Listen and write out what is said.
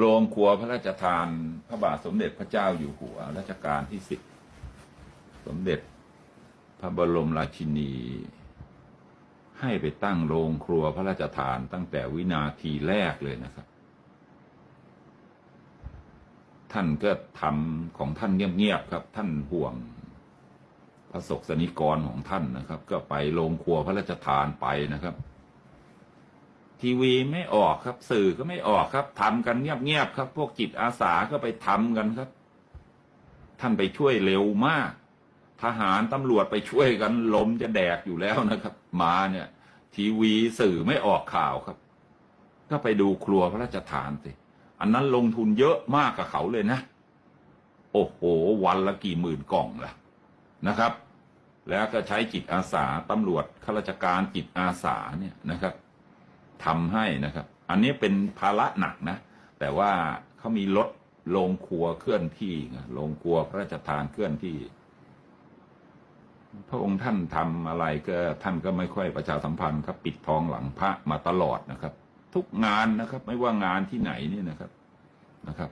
โรงครัวพระราชทานพระบาทสมเด็จพระเจ้าอยู่หัวรัชกาลที่สิบสมเด็จพระบรมราชินี ให้ไปตั้งโรงครัวพระราชทานตั้งแต่วินาทีแรกเลยนะครับ ท่านก็ทำของท่านเงียบๆครับ ท่านห่วงพระศกสนิกรของท่านนะครับ ก็ไปโรงครัวพระราชทานไปนะครับ ทีวีไม่ออกครับ สื่อก็ไม่ออกครับทำกันเงียบๆครับ พวกจิตอาสาก็ไปทำกันครับ ท่านไปช่วยเร็วมาก ทหารตำรวจไปช่วยกันลมจะแดกอยู่แล้วนะครับ มาเนี่ย ทีวีสื่อไม่ออกข่าวครับ ก็ไปดูครัวพระราชทานสิอันนั้นลงทุนเยอะมากกับเขาเลยนะ โอ้โห วันละกี่หมื่นกล่องล่ะนะครับ แล้วก็ใช้จิตอาสาตำรวจข้าราชการจิตอาสาเนี่ยนะครับ ทำให้นะครับ อันนี้เป็นภาระหนักนะ แต่ว่าเขามีรถโรงครัวเคลื่อนที่ไงโรงครัวพระราชทานเคลื่อนที่ พระองค์ท่านทำอะไรก็ท่านก็ไม่ค่อยประชาสัมพันธ์ครับ ปิดทองหลังพระมาตลอดนะครับ ทุกงานนะครับ ไม่ว่างานที่ไหนนี่นะครับนะครับ